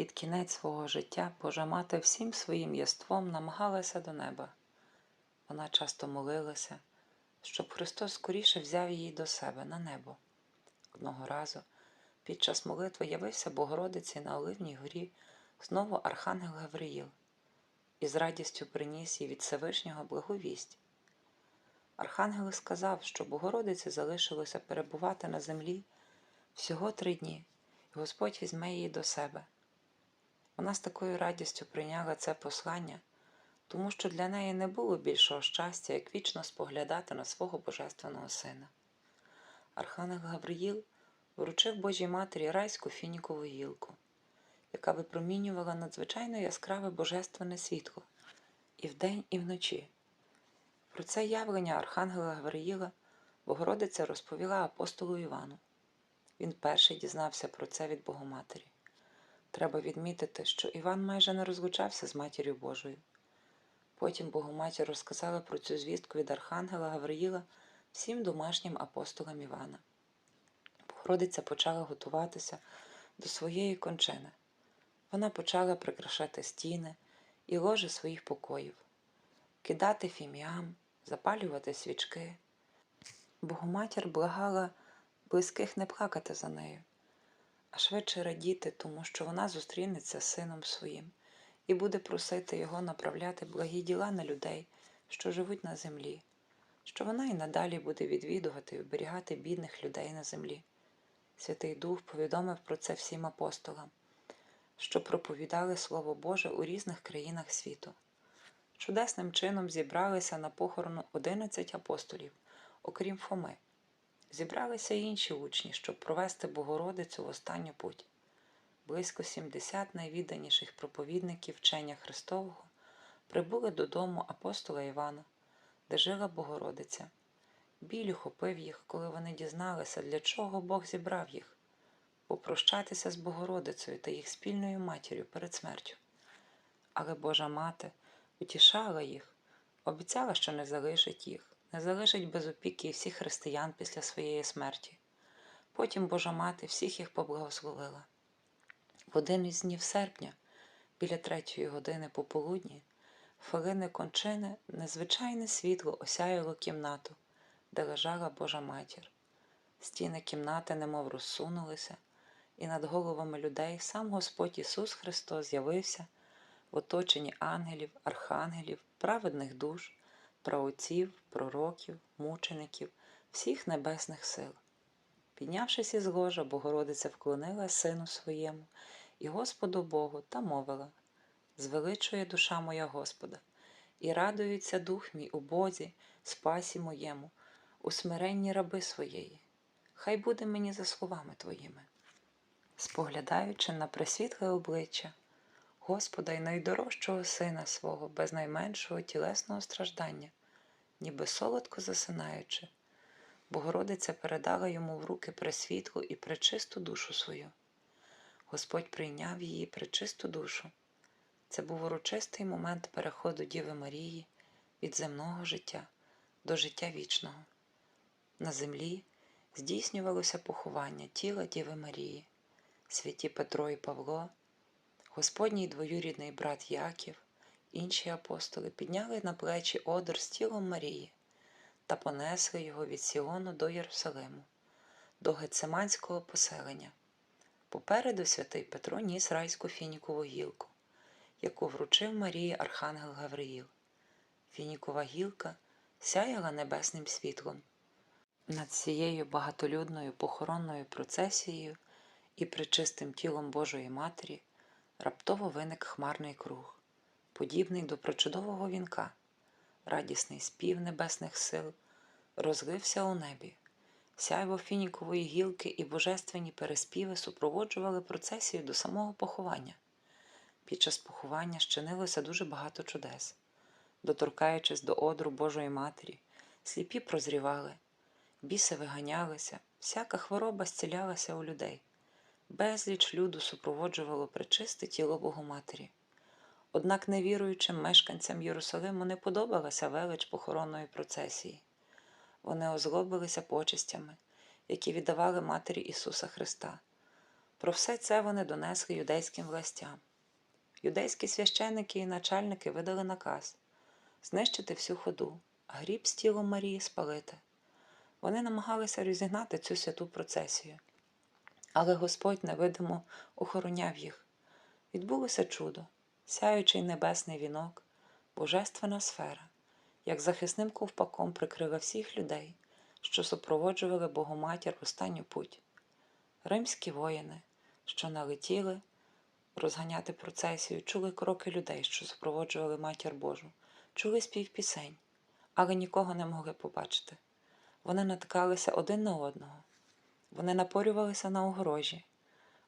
Під кінець свого життя Божа мати всім своїм єством намагалася до неба. Вона часто молилася, щоб Христос скоріше взяв її до себе на небо. Одного разу під час молитви явився Богородиці на Оливній горі знову Архангел Гавриїл і з радістю приніс їй від Всевишнього благовість. Архангел сказав, що Богородиці залишилося перебувати на землі всього три дні, і Господь візьме її до себе. Вона з такою радістю прийняла це послання, тому що для неї не було більшого щастя, як вічно споглядати на свого Божественного Сина. Архангел Гавриїл вручив Божій Матері райську фінікову гілку, яка випромінювала надзвичайно яскраве божественне світло і вдень, і вночі. Про це явлення Архангела Гавриїла Богородиця розповіла апостолу Івану. Він перший дізнався про це від Богоматері. Треба відмітити, що Іван майже не розлучався з матір'ю Божою. Потім Богоматір розказала про цю звістку від Архангела Гавриїла всім домашнім апостолам Івана. Богородиця почала готуватися до своєї кончини. Вона почала прикрашати стіни і ложі своїх покоїв, кидати фіміам, запалювати свічки. Богоматір благала близьких не плакати за нею, а швидше радіти, тому що вона зустрінеться з сином своїм і буде просити його направляти благі діла на людей, що живуть на землі, що вона і надалі буде відвідувати і оберігати бідних людей на землі. Святий Дух повідомив про це всім апостолам, що проповідали Слово Боже у різних країнах світу. Чудесним чином зібралися на похорону 11 апостолів, окрім Фоми. Зібралися й інші учні, щоб провести Богородицю в останню путь. Близько 70 найвідданіших проповідників вчення Христового прибули додому апостола Івана, де жила Богородиця. Біль охопив їх, коли вони дізналися, для чого Бог зібрав їх попрощатися з Богородицею та їх спільною матір'ю перед смертю. Але Божа мати утішала їх, обіцяла, що не залишить їх, не залишить без опіки всіх християн після своєї смерті. Потім Божа мати всіх їх поблагословила. В один із днів серпня, біля третьої години пополудні, хвилини кончини незвичайне світло осяяло кімнату, де лежала Божа матір. Стіни кімнати немов розсунулися, і над головами людей сам Господь Ісус Христос з'явився в оточенні ангелів, архангелів, праведних душ, праотців, пророків, мучеників, всіх небесних сил. Піднявшись із ложа, Богородиця вклонила сину своєму і Господу Богу та мовила: Звеличує душа моя Господа, і радується дух мій у Бозі, спасі моєму, у смиренні раби своєї. Хай буде мені за словами твоїми. Споглядаючи на пресвітле обличчя Господа й найдорожчого сина свого, без найменшого тілесного страждання, ніби солодко засинаючи, Богородиця передала йому в руки пресвітлу і пречисту душу свою. Господь прийняв її пречисту душу. Це був урочистий момент переходу Діви Марії від земного життя до життя вічного. На землі здійснювалося поховання тіла Діви Марії, святі Петро і Павло, Господній двоюрідний брат Яків, інші апостоли підняли на плечі одр з тілом Марії та понесли його від Сіону до Єрусалиму, до Гецеманського поселення. Попереду святий Петро ніс райську фінікову гілку, яку вручив Марії Архангел Гавриїл. Фінікова гілка сяяла небесним світлом. Над цією багатолюдною похоронною процесією і причистим тілом Божої Матері раптово виник хмарний круг, подібний до причудового вінка. Радісний спів небесних сил розлився у небі. Сяйво фінікової гілки і божественні переспіви супроводжували процесію до самого поховання. Під час поховання щинилося дуже багато чудес. Доторкаючись до одру Божої Матері, сліпі прозрівали, біси виганялися, всяка хвороба зцілялася у людей. Безліч люду супроводжувало причисте тіло Богоматері. Однак невіруючим мешканцям Єрусалиму не подобалася велич похоронної процесії. Вони озлобилися почестями, які віддавали Матері Ісуса Христа. Про все це вони донесли юдейським властям. Юдейські священники і начальники видали наказ знищити всю ходу, а гріб з тілом Марії спалити. Вони намагалися розігнати цю святу процесію, але Господь невидимо охороняв їх. Відбулося чудо, сяючий небесний вінок, божественна сфера, як захисним ковпаком прикрила всіх людей, що супроводжували Богоматір в останню путь. Римські воїни, що налетіли розганяти процесію, чули кроки людей, що супроводжували матір Божу, чули спів пісень, але нікого не могли побачити. Вони натикалися один на одного, вони напорювалися на огорожі,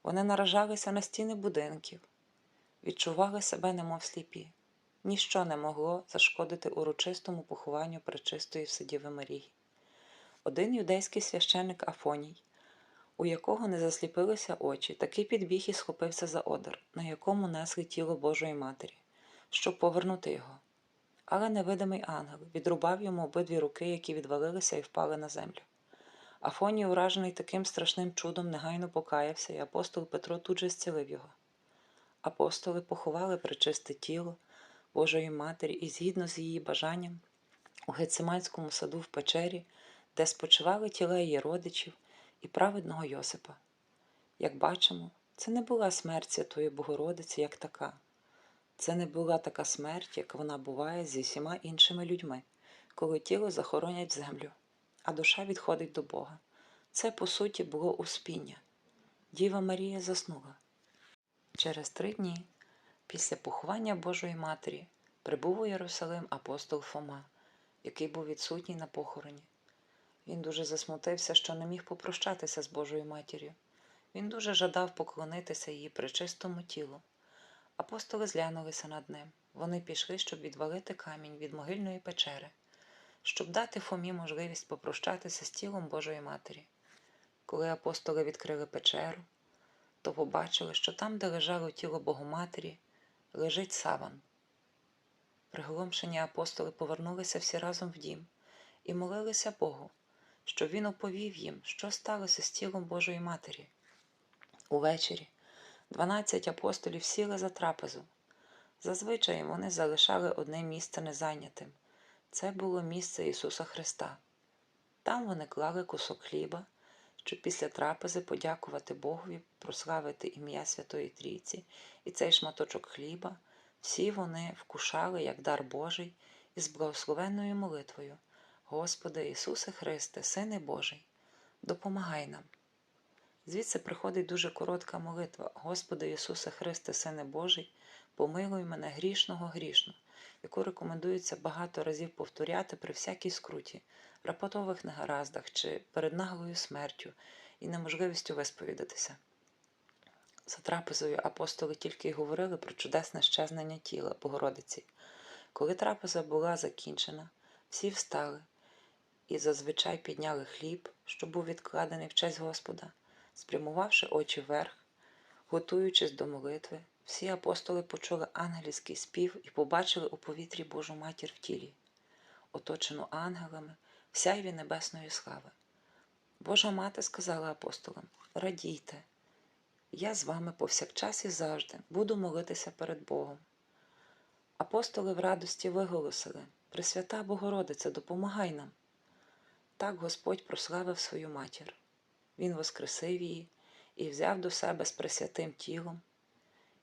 вони наражалися на стіни будинків, відчували себе немов сліпі. Ніщо не могло зашкодити урочистому похованню пречистої Вседіви Марії. Один юдейський священик Афоній, у якого не засліпилися очі, такий підбіг і схопився за одер, на якому несли тіло Божої Матері, щоб повернути його. Але невидимий ангел відрубав йому обидві руки, які відвалилися і впали на землю. Афоній, уражений таким страшним чудом, негайно покаявся, і апостол Петро тут же зцілив його. Апостоли поховали пречисте тіло Божої Матері і згідно з її бажанням у Гециманському саду в печері, де спочивали тіла її родичів і праведного Йосипа. Як бачимо, це не була смерть Святої Богородиці як така. Це не була така смерть, як вона буває зі всіма іншими людьми, коли тіло захоронять в землю, а душа відходить до Бога. Це, по суті, було успіння. Діва Марія заснула. Через три дні, після поховання Божої Матері, прибув у Єрусалим апостол Фома, який був відсутній на похороні. Він дуже засмутився, що не міг попрощатися з Божою матір'ю. Він дуже жадав поклонитися її причистому тілу. Апостоли зглянулися над ним. Вони пішли, щоб відвалити камінь від могильної печери, щоб дати Фомі можливість попрощатися з тілом Божої Матері. Коли апостоли відкрили печеру, то побачили, що там, де лежало тіло Богоматері, лежить саван. Приголомшені апостоли повернулися всі разом в дім і молилися Богу, щоб він оповів їм, що сталося з тілом Божої Матері. Увечері дванадцять апостолів сіли за трапезу. Зазвичай вони залишали одне місце незайнятим. Це було місце Ісуса Христа. Там вони клали кусок хліба, щоб після трапези подякувати Богові, прославити ім'я Святої Трійці і цей шматочок хліба. Всі вони вкушали як дар Божий із благословенною молитвою. Господи Ісусе Христе, Сине Божий, допомагай нам. Звідси приходить дуже коротка молитва. Господи Ісусе Христе, Сине Божий, помилуй мене грішного грішно, яку рекомендується багато разів повторяти при всякій скруті, рапотових негараздах чи перед наглою смертю і неможливістю висповідатися. За трапезою апостоли тільки й говорили про чудесне щезнення тіла Богородиці. Коли трапеза була закінчена, всі встали і зазвичай підняли хліб, що був відкладений в честь Господа, спрямувавши очі вверх, готуючись до молитви, всі апостоли почули ангельський спів і побачили у повітрі Божу матір в тілі, оточену ангелами, в сяйві небесної слави. Божа мати сказала апостолам: Радійте, я з вами повсякчас і завжди буду молитися перед Богом. Апостоли в радості виголосили: Пресвята Богородице, допомагай нам. Так Господь прославив свою матір. Він воскресив її і взяв до себе з пресвятим тілом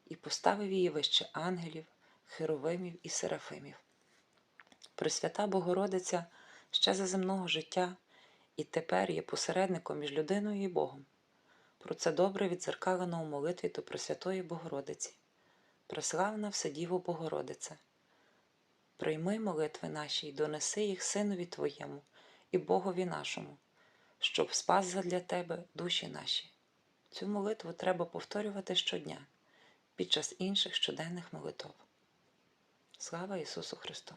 і поставив її вище ангелів, херовимів і серафимів. Пресвята Богородиця ще за земного життя і тепер є посередником між людиною і Богом. Про це добре відзеркалено у молитві до Пресвятої Богородиці. Преславна Вседіво Богородице, прийми молитви наші й донеси їх Синові Твоєму і Богові нашому, щоб спас задля Тебе душі наші. Цю молитву треба повторювати щодня під час інших щоденних молитов. Слава Ісусу Христу!